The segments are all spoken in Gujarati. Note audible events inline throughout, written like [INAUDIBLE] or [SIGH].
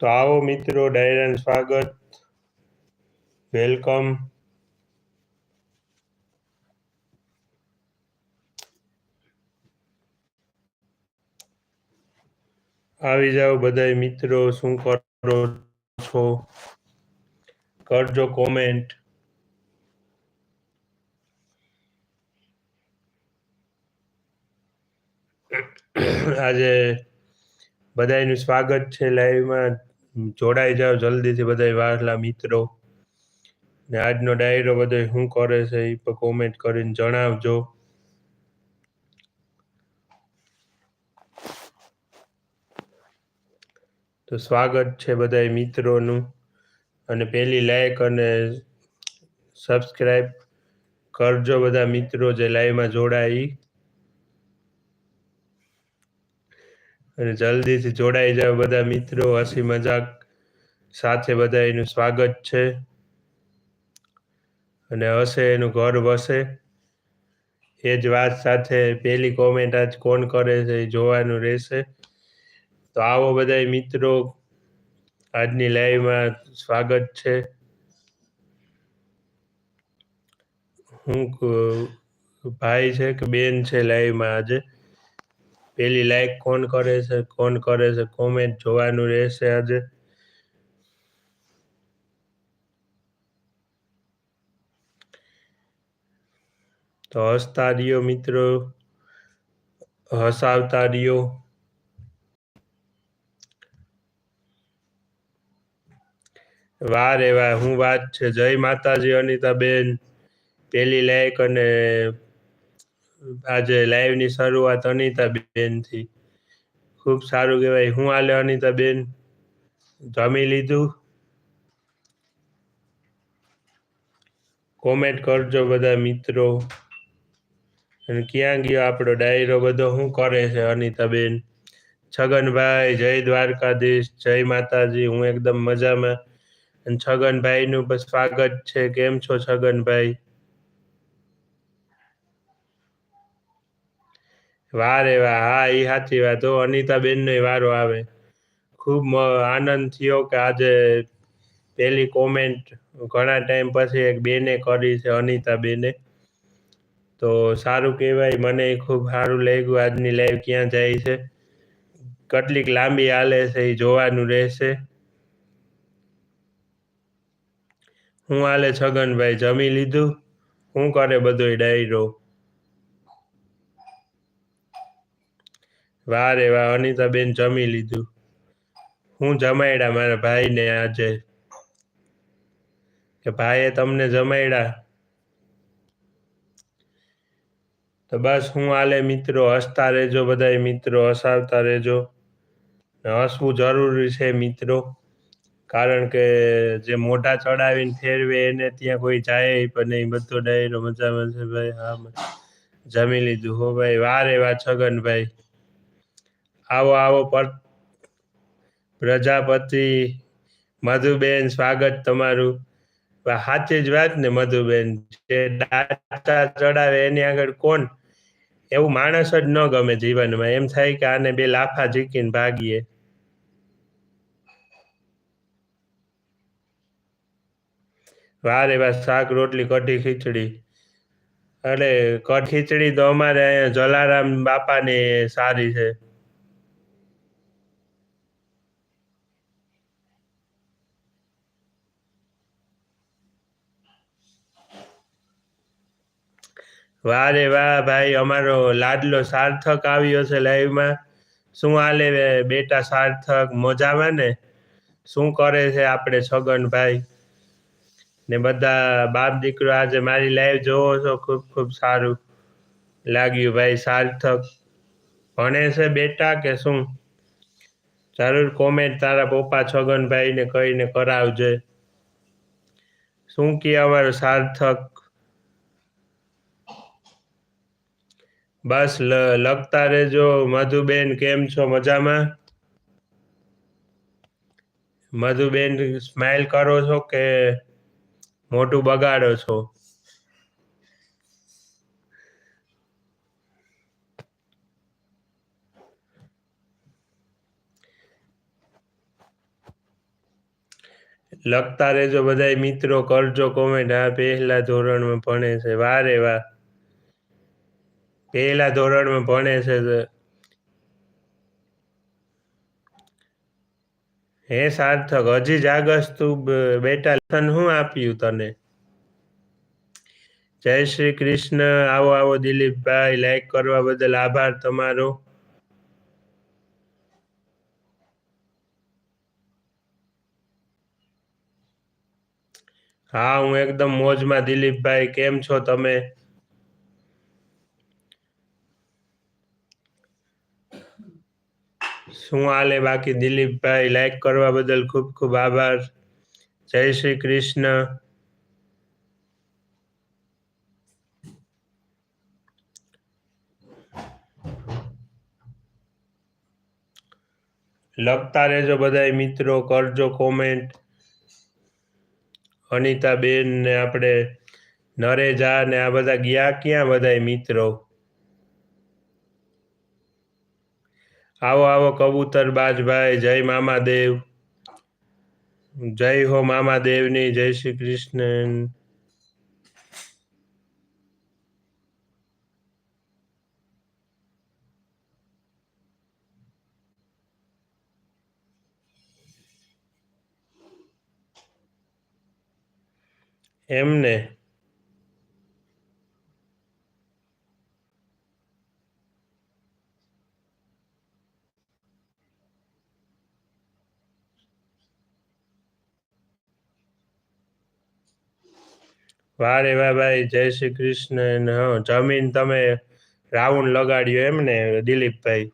તો આવો મિત્રો ડાયરાનું સ્વાગત. વેલકમ. આવી જાઓ બધા મિત્રો, શું કરો છો? કરજો કોમેન્ટ આજે બધાનું સ્વાગત છે લાઈવમાં જોડાઈ જાઓ જલ્દીથી બધા વારલા મિત્રો. ને આજનો ડાયરો બધો શું કરે છે એ પર કોમેન્ટ કરીને જણાવજો. તો સ્વાગત છે બધા મિત્રોનું. અને પહેલી લાઈક અને સબસ્ક્રાઈબ કરજો બધા મિત્રો જે લાઈવમાં જોડાઈ અને જલ્દીથી જોડાઈ જાવ બધા મિત્રો. હસી મજાક સાથે બધા એનું સ્વાગત છે. અને હશે એનું ઘર વસે. એ જ વાત સાથે પહેલી કોમેન્ટ આજ કોણ કરે છે એ જોવાનું રહેશે. તો આવો બધા મિત્રો, આજની લાઈવમાં સ્વાગત છે. હું, ભાઈ છે કે બેન છે લાઈવમાં આજે? પેલી લાઈક કોણ કરે છે, કોણ કરે છે કોમેન્ટ જોવાનું રહેશે આજે. તો હસતા રહ્યો મિત્રો, હસાવતા રહ્યો. વાહ રે વાહ, હું વાત છે. જય માતાજી અનિતાબેન. પેલી લાઈક અને આજે લાઈવની શરૂઆત અનિતાબેનથી. ખૂબ સારું કહેવાય. હું હાલે અનિતાબેન? જમી લીધું? કોમેન્ટ કરજો બધા મિત્રો. અને ક્યાં ગયો આપણો ડાયરો બધો? શું કરે છે અનિતાબેન? છગનભાઈ, જય દ્વારકાધીશ, જય માતાજી. હું એકદમ મજામાં. અને છગનભાઈનું સ્વાગત છે. કેમ છો છગનભાઈ? વાહ રે વાહ, હા એ સાચી વાત. હો અનિતાબેનનો વારો આવે. ખૂબ આનંદ થયો કે આજે પહેલી કોમેન્ટ ઘણા ટાઈમ પછી એક બેને કરી છે અનિતા બેને તો સારું કહેવાય, મને ખૂબ સારું લાગ્યું આજની લાઈવ ક્યાં જાય છે. કેટલીક લાંબી હાલે છે એ જોવાનું રહેશે. હું હાલે છગનભાઈ, જમી લીધું? શું કરે બધો ડાયરો વાહ રે વાહ અનિતાબેન જમી લીધું. હું જમાડ્યા મારા ભાઈને આજે. કે ભાઈએ તમને જમાડ્યા તો બસ હું આલે મિત્રો, હસતા રહેજો બધા મિત્રો, હસાવતા રહેજો. હસવું જરૂરી છે મિત્રો. કારણ કે જે મોઢા ચડાવીને ફેરવે એને ત્યાં કોઈ જાય પણ નહીં. બધો ડાયરો મજામાં છે ભાઈ. હા, જમી લીધું હો ભાઈ. વાર વા છગનભાઈ. આવો આવો, પર પ્રજાપતિ, મધુબેન, સ્વાગત તમારું. સાચી જ વાત ને, મધુબેન. જે દાતા ચડાવે એની આગળ કોણ? એવું માણસ જ ન ગમે જીવનમાં. એમ થાય કે આને બે લાફા ઝીકીને ભાગીએ. વારે વાર શાક, રોટલી, કઢી, ખીચડી. અરે, કઢ, ખીચડી તો અમારે અહીંયા જલારામ બાપાની સારી છે. વાહ રે વાહ ભાઈ, અમારો લાડલો સાર્થક આવ્યો છે લાઈવમાં શું હાલે બેટા સાર્થક? મજામાં ને? શું કરે છે આપણે છગનભાઈ ને બધા બાપ દીકરો આજે મારી લાઈવ જોવો છો, ખૂબ ખૂબ સારું લાગ્યું ભાઈ, સાર્થક. ભણે છે બેટા કે શું? જરૂર કોમેન્ટ તારા પપ્પા છગનભાઈને કહીને કરાવજે. શું કે અમારો સાર્થક? બસ લખતા રહેજો. મધુબેન, કેમ છો? મજામાં? મધુબેન સ્માઇલ કરો છો કે મોટું બગાડો છો? લખતા રહેજો બધાય મિત્રો, કરજો કોમેન્ટ આ પહેલા ધોરણમાં ભણે છે. વારે વાહ. પહેલા ધોરણમાં ભણે છે હે સાર્થક, હજી જાગસ તું બેટા લેસન શું આપ્યું તને? જય શ્રી કૃષ્ણ, આવો આવો દિલીપભાઈ લાઈક કરવા બદલ આભાર તમારો. હા, હું એકદમ મોજમાં દિલીપભાઈ, કેમ છો તમે? શું હાલે બાકી દિલીપભાઈ? લાઈક કરવા બદલ ખૂબ ખૂબ આભાર. જય શ્રી કૃષ્ણ. લખતા રહેજો બધાય મિત્રો, કરજો કોમેન્ટ અનિતાબેન ને આપણે નરેજા ને આ બધા ગયા ક્યાં બધાય મિત્રો? આવો આવો કબૂતર બાજભાઈ જય મામાદેવ. જય હો મામાદેવની જય શ્રી કૃષ્ણ એમને વાહ રે વાહ ભાઈ, જય શ્રી કૃષ્ણ જમીન તમે રાઉન્ડ લગાડ્યો એમ ને, દિલીપભાઈ?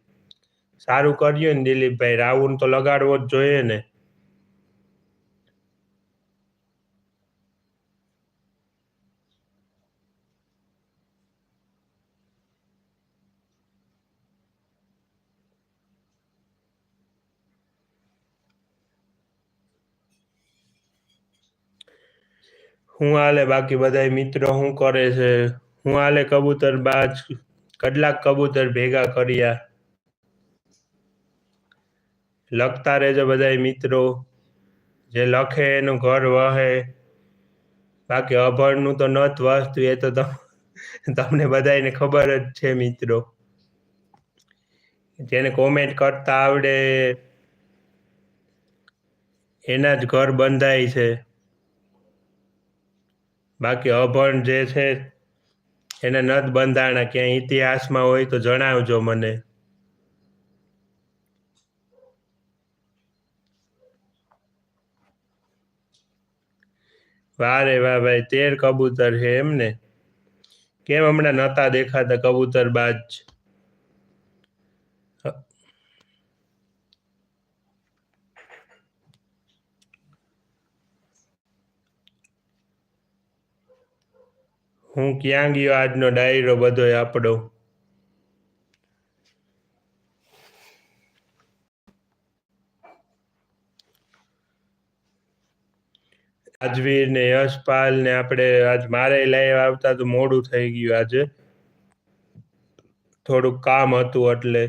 સારું કર્યું ને દિલીપભાઈ, રાઉન્ડ તો લગાડવો જ જોઈએ ને. હું હાલે બાકી બધાય મિત્રો શું કરે છે? હું હાલે કબૂતર બાજ કેટલાક કબૂતર ભેગા કર્યા. લખતા રહેજો બધાય મિત્રો. જે લખે એનું ઘર વહે. બાકી અભણનું તો નત વસ્તુ, એ તો તમ- તમને બધાયને ખબર જ છે મિત્રો. જેને કોમેન્ટ કરતા આવડે, એના જ ઘર બંધાય છે. બાકી અભણ જે છે, એને નત બંધાણા, ક્યાંય ઇતિહાસમાં હોય તો જણાવજો મને. વાહ રે વાહ ભાઈ, તેર કબૂતર છે એમને. કેમ હમણાં નતા દેખાતા કબૂતર બાજ? હું ક્યાં ગયો? આજનો ડાયરો બધો આપણો રાજવીર ને યશપાલ ને આપણે આજ મારે લાઈવ આવતા તો મોડું થઈ ગયું આજે. થોડુંક કામ હતું એટલે.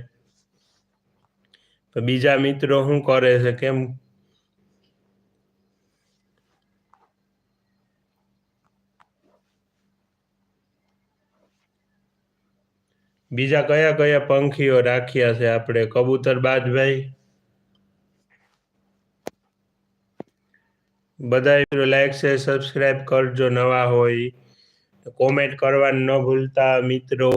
બીજા મિત્રો શું કરે છે? કેમ બીજા કયા કયા પંખીઓ રાખ્યા છે આપણે? કબૂતર, બાજભાઈ? બધા લાઈક છે સબસ્ક્રાઇબ કરજો નવા હોય. કોમેન્ટ કરવાનું ન ભૂલતા મિત્રો.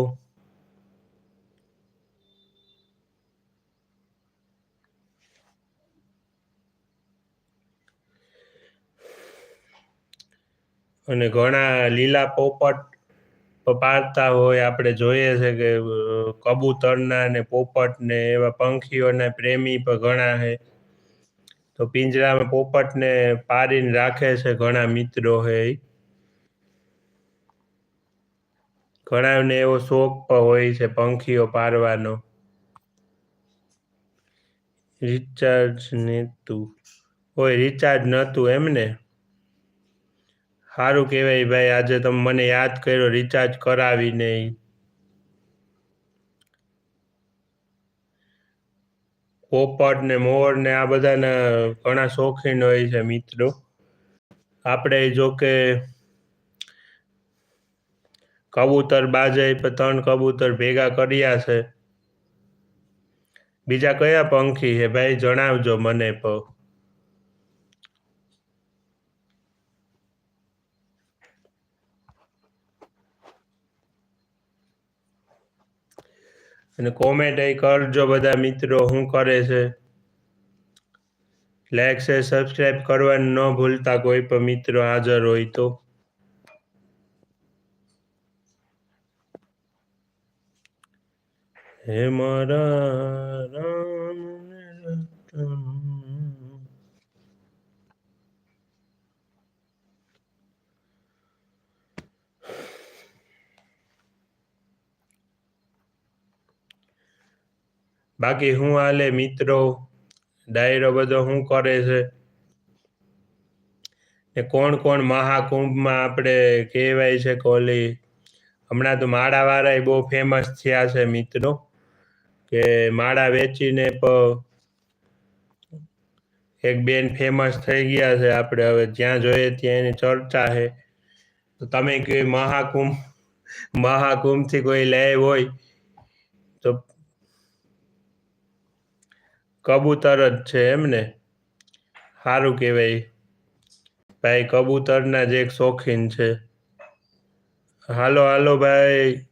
અને ઘણા લીલા પોપટ પાડતા હોય, આપણે જોઈએ છે કે કબૂતરના ને પોપટ ને એવા પંખીઓના પ્રેમી પણ ઘણા છે. તો પિંજરામાં પોપટને પારીને રાખે છે ઘણા મિત્રો છે. ઘણાને એવો શોખ પણ હોય છે પંખીઓ પારવાનો રિચાર્જ નતું હોય રિચાર્જ નતું એમને? સારું કહેવાય ભાઈ, આજે તમે મને યાદ કર્યો રિચાર્જ કરાવીને. પોપટ ને મોર ને આ બધાને ઘણા શોખીન હોય છે મિત્રો. આપણે જો કે કબૂતર બાજે ત્રણ કબૂતર ભેગા કર્યા છે. બીજા કયા પંખી છે ભાઈ જણાવજો મને પણ. અને કોમેન્ટ કરજો બધા મિત્રો શું કરે છે. લાઈક છે સબસ્ક્રાઇબ કરવાનું ન ભૂલતા કોઈ પણ મિત્રો હાજર હોય તો. હે મારા રામ ને રતન. બાકી હું હાલે મિત્રો? ડાયરો બધો શું કરે છે? ને કોણ કોણ મહાકુંભમાં આપણે કહેવાય છે કોલી હમણાં તો માળાવાળા બહુ ફેમસ થયા છે મિત્રો. કે માળા વેચીને એક બેન ફેમસ થઈ ગયા છે આપણે. હવે જ્યાં જોઈએ ત્યાં એની ચર્ચા છે. તો તમે કોઈ મહાકુંભ, મહાકુંભથી કોઈ લે હોય, તો કબૂતર જ છે એમને. સારું કહેવાય. ભાઈ, કબૂતરના જ એક શોખીન છે. હાલો હાલો ભાઈ.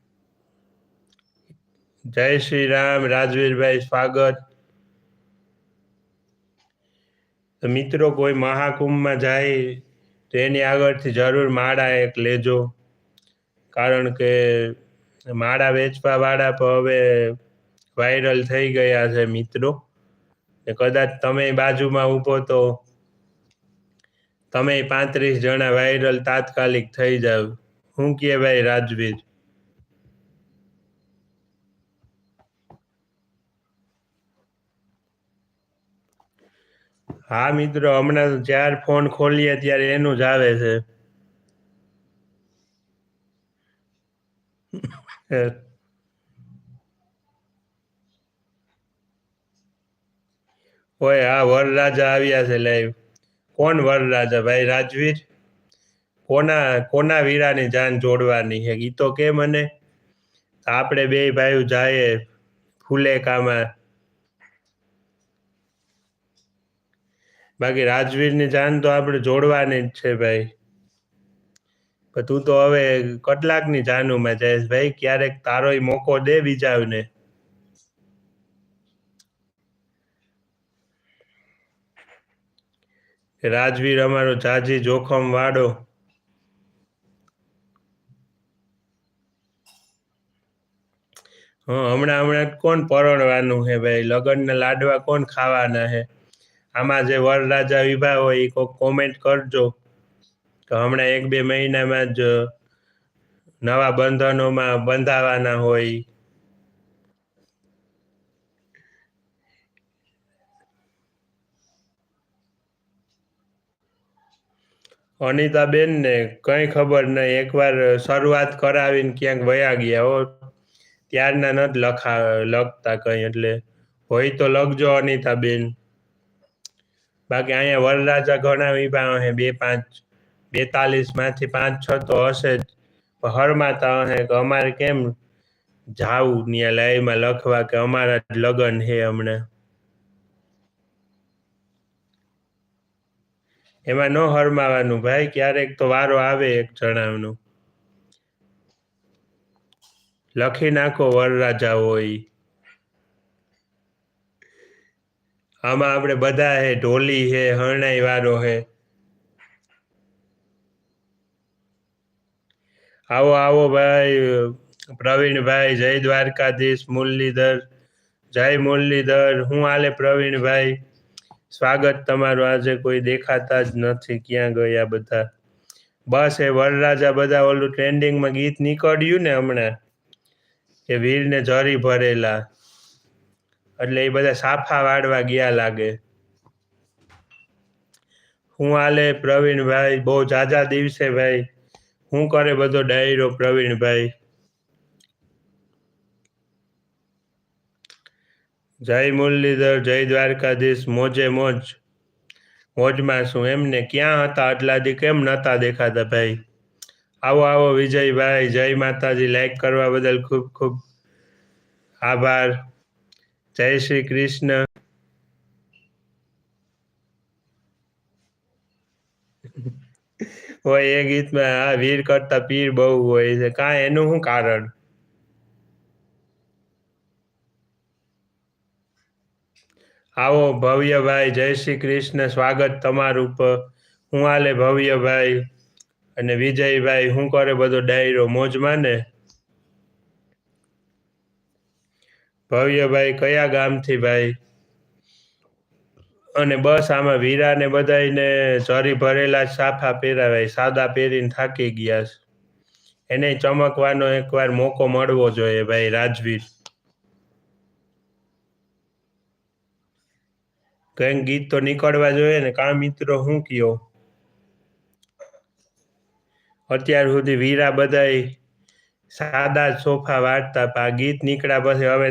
જય શ્રી રામ, રાજવીરભાઈ, સ્વાગત. મિત્રો, કોઈ મહાકુંભમાં જાય, તો એની આગળથી જરૂર માળા એક લેજો. કારણ કે માળા વેચવાવાળા પણ હવે વાયરલ થઈ ગયા છે મિત્રો. ને કદાચ તમે બાજુમાં ઊભો તો તમે પાંત્રીસ જણા વાયરલ તાત્કાલિક થઈ જાવ. હું કે ભાઈ રાજવીર? હા મિત્રો, હમણાં જ્યારે ફોન ખોલીએ ત્યારે એનું જ આવે છે. ઓય હા વરરાજા આવ્યા છે લાઈવ કોણ વરરાજા ભાઈ રાજવીર? કોના કોના વીરાની જાન જોડવાની છે? એ તો કે મને? આપણે બે ભાઈઓ જાય ફુલેકામાં. બાકી રાજવીરની જાન તો આપણે જોડવાની જ છે ભાઈ. પણ તું તો હવે કેટલાકની જાનુમાં જઈશ. ભાઈ, ક્યારેક તારોય મોકો દે બીજાને રાજવીર અમારો જાજી જોખમ વાળો. હા, હમણાં હમણાં કોણ પરણવાનું છે ભાઈ? લગ્નના લાડવા કોણ ખાવાના હે? આમાં જે વરરાજા વિભા હોય એ કોઈ કોમેન્ટ કરજો. તો હમણાં એક બે મહિનામાં જ નવા બંધનોમાં બંધાવાના હોય અનિતાબેન ને કઈ ખબર નહીં. એકવાર શરૂઆત કરાવીને ક્યાંક વયા ગયા હો ત્યારના નથી લખા, લખતા કઈ. એટલે હોય તો લખજો અનિતાબેન. બાકી અહીંયા વરરાજા ઘણા વિભાગ હે, બે પાંચ બેતાલીસમાંથી પાંચ, છ તો હશે જ. હરમાતા હે કે અમારે કેમ જાવું ત્યાં લાઈવમાં લખવા કે અમારા જ લગ્ન છે હમણાં? એમાં ન હરમાવાનું ભાઈ, ક્યારેક તો વારો આવે એક જણાવનો લખી નાખો વરરાજા હોય. આમાં આપણે બધા હે, ઢોલી હે, હરણાઈ વારો હે. આવો આવો ભાઈ, પ્રવીણભાઈ, જય દ્વારકાધીશ, મુરલીધર, જય મુરલીધર, હું આલે પ્રવીણભાઈ? સ્વાગત તમારું આજે કોઈ દેખાતા જ નથી. ક્યાં ગયા બધા? બસ એ વરરાજા બધા ઓલું ટ્રેન્ડિંગમાં ગીત નીકળ્યું ને હમણાં. કે વીરને જરી ભરેલા. એટલે એ બધા સાફા વાળવા ગયા લાગે. હું આલે પ્રવીણભાઈ? બહુ જાજા દિવસે ભાઈ. હું કરે બધો ડાયરો પ્રવીણભાઈ? જય મુરલીધર, જય દ્વારકાધીશ, મોજે મોજ. મોજમાં શું? એમને ક્યાં હતા? આટલા દી કેમ નતા દેખાતા ભાઈ? આવો આવો વિજયભાઈ, જય માતાજી. લાઈક કરવા બદલ ખૂબ ખૂબ આભાર. જય શ્રી કૃષ્ણ. [LAUGHS] હોય એ ગીતમાં આ વીર કરતા પીર બહુ હોય છે. કાંઈ એનું શું કારણ? આવો ભવ્યભાઈ જય શ્રી કૃષ્ણ, સ્વાગત તમારું પર હું આલે ભવ્યભાઈ અને વિજયભાઈ શું કરે બધો ડાયરો મોજમાં ને? ભવ્યભાઈ કયા ગામથી ભાઈ? અને બસ આમાં વીરા ને બધાને જરી ભરેલા સાફા પહેરાવાય, સાદા પહેરીને થાકી ગયા એને ચમકવાનો એકવાર મોકો મળવો જોઈએ ભાઈ, રાજવીર. કંઈક ગીત તો નીકળવા જોઈએ ને, કા મિત્રો શું કયો? અત્યાર સુધી વીરા બધાય સાદા સોફા વાળતા આ ગીત નીકળ્યા પછી હવે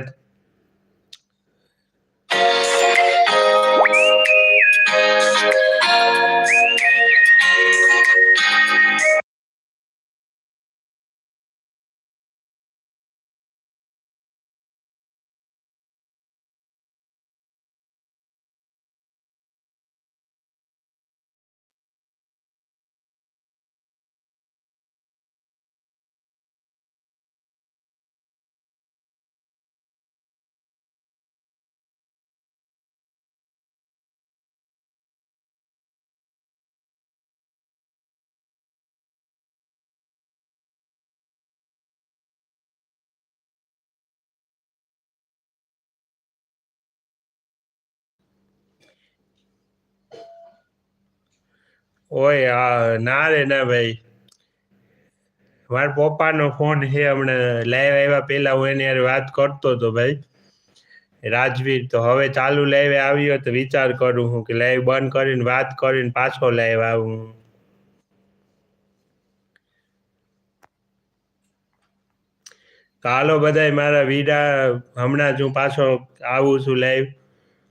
ઓય હા ના રે ના ભાઈ. મારા પપ્પાનો ફોન છે, હમણાં લાઈવ આવ્યા પહેલા હું એની હારે વાત કરતો હતો ભાઈ. રાજવીર તો હવે ચાલુ લાઈવ આવ્યો તો વિચાર કરું હું કે લાઈવ બંધ કરીને વાત કરીને પાછો લાઈવ આવું હાલો બધાય મારા વીરા, હમણાં જ હું પાછો આવું છું લાઈવ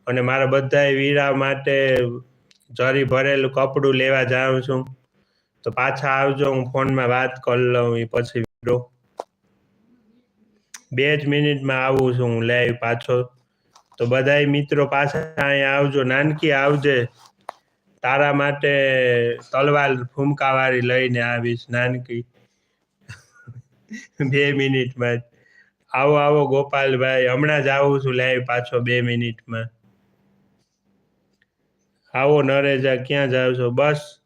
અને મારા બધા વીરા માટે જરી ભરેલું કપડું લેવા જાઉં છું. તો પાછા આવજો, હું ફોનમાં વાત કરી લઉં એ પછી વીડિયો. બે જ મિનિટમાં આવું છું હું લાઈવ પાછો. તો બધાય મિત્રો પાછા અહીંયા આવજો, નાનકી આવજે. તારા માટે તલવાર ફૂમકાવાળી લઈને આવીશ, નાનકી. બે મિનિટમાં આવો આવો ગોપાલભાઈ, હમણાં જ આવું છું લાઈવ પાછો બે મિનિટમાં. આવો નરેજા ક્યાં જાવ છો? બસ.